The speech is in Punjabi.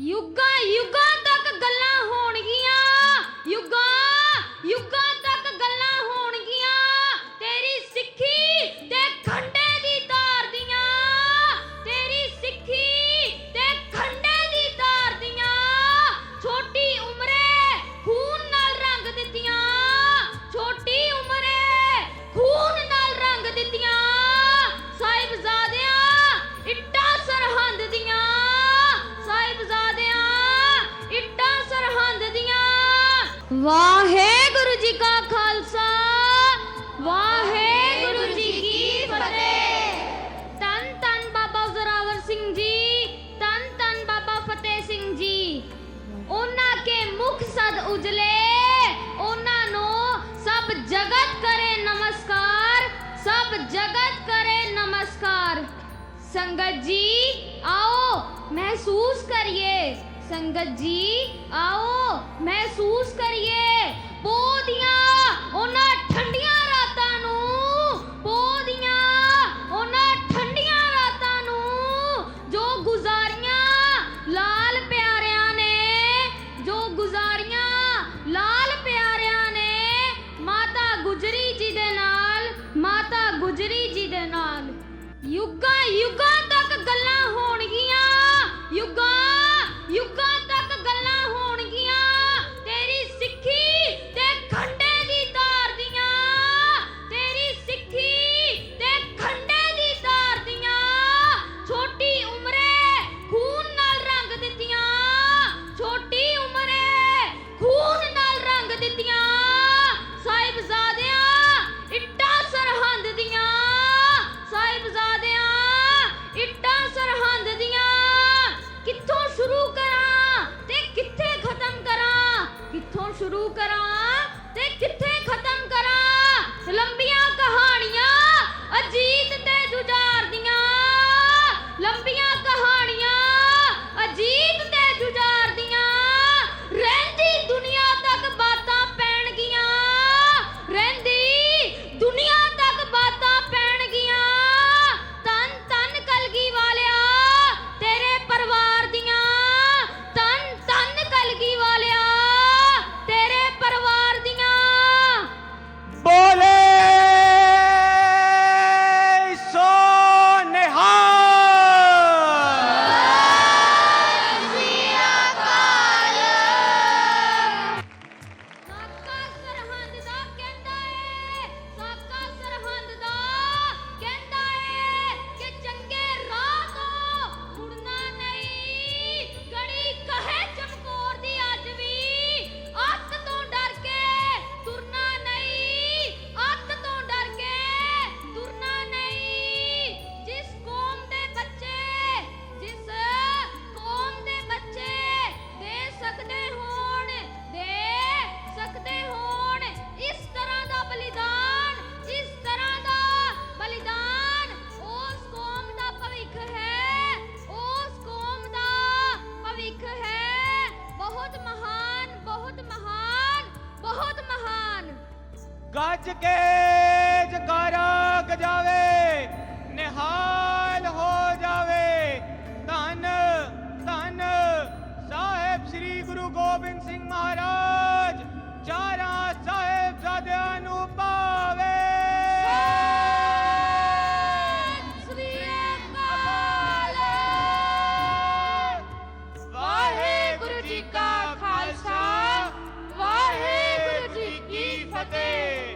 ਯੁੱਗਾਂ ਯੁੱਗਾਂ ਤੱਕ ਗੱਲਾਂ ਹੋਣਗੀਆਂ। ਯੁੱਗਾਂ ਯੁੱਗਾਂ ਤੱਕ ਗੱਲਾਂ ਹੋਣਗੀਆਂ। ਤੇਰੀ ਸਿੱਖੀ ਤੇ ਖੰਡੇ ਦੀ ਤਾਰ ਦੀਆਂ। ਤੇਰੀ ਸਿੱਖੀ ਤੇ ਖੰਡੇ ਦੀ ਤਾਰ ਦੀਆਂ। ਛੋਟੀ ਉਮਰੇ ਖੂਨ ਨਾਲ ਰੰਗ ਦਿੱਤੀਆਂ। ਛੋਟੀ ਉਮਰੇ ਖੂਨ ਨਾਲ ਰੰਗ ਦਿੱਤੀਆਂ। ਵਾਹਿਗੁਰੂ ਜੀ ਕਾ ਖਾਲਸਾ ਵਾਹਿਗੁਰੂ ਜੀ ਕੀ ਫਤਿਹ ਤਨ ਤਨ ਬਾਬਾ ਜ਼ੋਰਾਵਰ ਸਿੰਘ ਜੀ ਤਨ ਤਨ ਬਾਬਾ ਫਤਿਹ ਸਿੰਘ ਜੀ ਉਹਨਾਂ ਕੇ ਮੁਖ ਸਦ ਉਜਲੇ ਉਹਨਾਂ ਨੂੰ ਸਭ ਜਗਤ ਕਰੇ ਨਮਸਕਾਰ ਸਭ ਜਗਤ ਕਰੇ ਨਮਸਕਾਰ ਸੰਗਤ ਜੀ ਆਓ ਮਹਿਸੂਸ ਕਰੀਏ ਸੰਗਤ ਜੀ ਆਓ ਮਹਿਸੂਸ ਕਰੀਏ You go, you go! ਸ਼ੁਰੂ ਕਰਾਂ ਤੇ ਕਿੱਥੇ ਖਤਮ ਕਰਾਂ? ਲੰਬੀਆਂ ਕਹਾਣੀਆਂ ਅਜੀਤ ਤੇ ਜੁਝਾਰ ਦੀਆਂ ਗੱਜ ਕੇ ਜਕਾਰਾ ਗਜਾਵੇ, ਨਿਹਾਲ ਹੋ ਜਾਵੇ। ਧੰਨ ਧੰਨ ਸਾਹਿਬ ਸ੍ਰੀ ਗੁਰੂ ਗੋਬਿੰਦ ਸਿੰਘ ਮਹਾਰਾਜ, ਚਾਰਾਂ ਸਾਹਿਬ Cate!